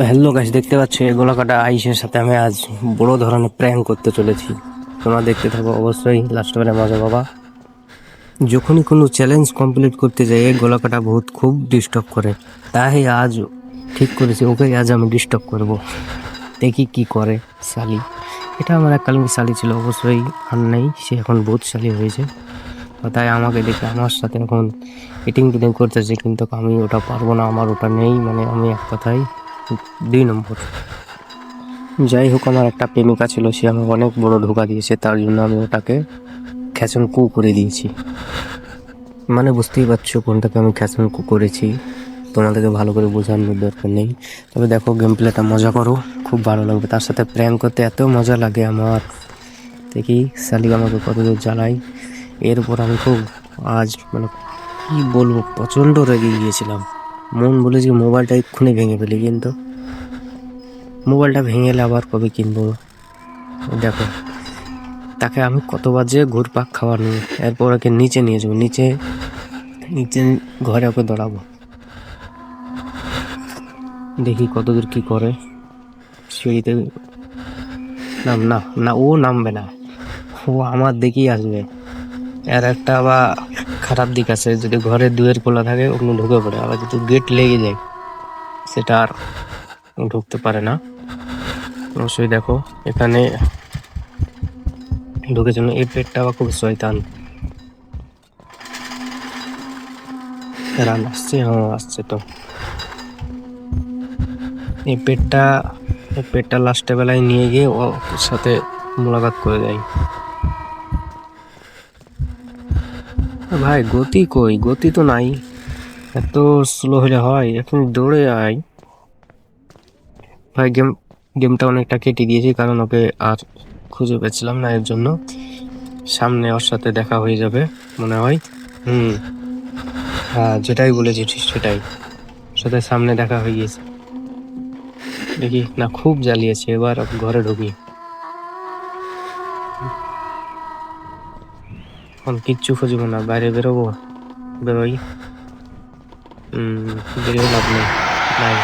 তো হ্যালো গাছ দেখতে পাচ্ছ, এই গোলাকাটা আইসের সাথে আমি আজ বড় ধরনের প্র্যাঙ্ক করতে চলেছি। তোমরা দেখতে থাকো, অবশ্যই লাস্ট বেলা মজা বাবা যখনই কোনো চ্যালেঞ্জ কমপ্লিট করতে যাই, এই গোলাকাটা বহুত খুব ডিস্টার্ব করে। তাই আজ ঠিক করেছি ওকে আজ আমি ডিস্টার্ব করব। দেখি কি করে শালি। এটা আমার এককালীন শালি ছিল, অবশ্যই আর নেই, সে এখন বহুত শালি হয়েছে। তাই আমাকে দেখে আমার সাথে এখন ইটিং টিটিং করতেছে, কিন্তু আমি ওটা পারব না, আমার ওটা নেই মানে আমি এক কথাই দুই নম্বর। যাই হোক আমার একটা প্রেমিকা ছিল, সে আমাকে অনেক বড় ধোকা দিয়েছে, তার জন্য আমি ওটাকে খ্যাচন কু করে দিয়েছি। মানে বুঝতেই পারছ কোনটাকে আমি খ্যাচন কু করেছি, তোমাদেরকে ভালো করে বোঝানোর দরকার নেই। তবে দেখো গেম প্লেটা মজা করো, খুব ভালো লাগবে। তার সাথে প্র্যাঙ্ক করতে এত মজা লাগে আমার। দেখি, শালিক আমাকে কতদূর জ্বালাই এরপর আমি খুব আজ মানে কি বলব, প্রচণ্ড রেগে গিয়েছিলাম। মন বলে যে মোবাইলটা এক্ষুনি ভেঙে ফেলি, কিন্তু মোবাইলটা ভেঙে গেলে আবার কবে কিনবো? দেখো, তাকে আমি কতবার যে ঘুরপাক খাওয়ানো, এরপর ওকে নিচে নিয়ে যাব, নিচে নিচে ঘরে ওকে দৌড়াবো। দেখি কতদূর কি করে। সিঁড়িতে নাম, না না, ও নামবে না, ও আমার দেখেই আসবে। এর একটা আবার খারাপ দিক আছে, যদি ঘরের দুয়ের খোলা থাকে ওগুলো ঢুকে পড়ে, আবার যদি গেট লেগে যায়, সেটা আর ঢুকতে পারে না। অবশ্যই দেখো, এখানে ঢুকে জন্য এই পেটটা আবার খুব শয়তান। রান আসছে হ্যাঁ আসছে তো। এই পেটটা পেটটা লাস্টে বেলায় নিয়ে গিয়ে ওর সাথে মোলাকাত করে দেয়। ভাই, গতি কই? গতি তো নাই। এত স্লো হলে হয়, এখন দৌড়ে আয়। ভাই গেম গেমটা অনেকটা কেটে দিয়েছি কারণ ওকে আর খুঁজে পেয়েছিলাম না এর জন্য। সামনে ওর সাথে দেখা হয়ে যাবে, মনে হয়। হুম। হ্যাঁ যেটাই বলেছি ঠিক সেটাই। সাথে সামনে দেখা হয়ে গিয়েছে। দেখি, না, খুব জ্বালিয়েছে, এবার ঘরে ঢুকি। এখন কিচ্ছু খুঁজবো না বাইরে বেরোবো বেরোই বেরিয়ে লাভ নেই নাই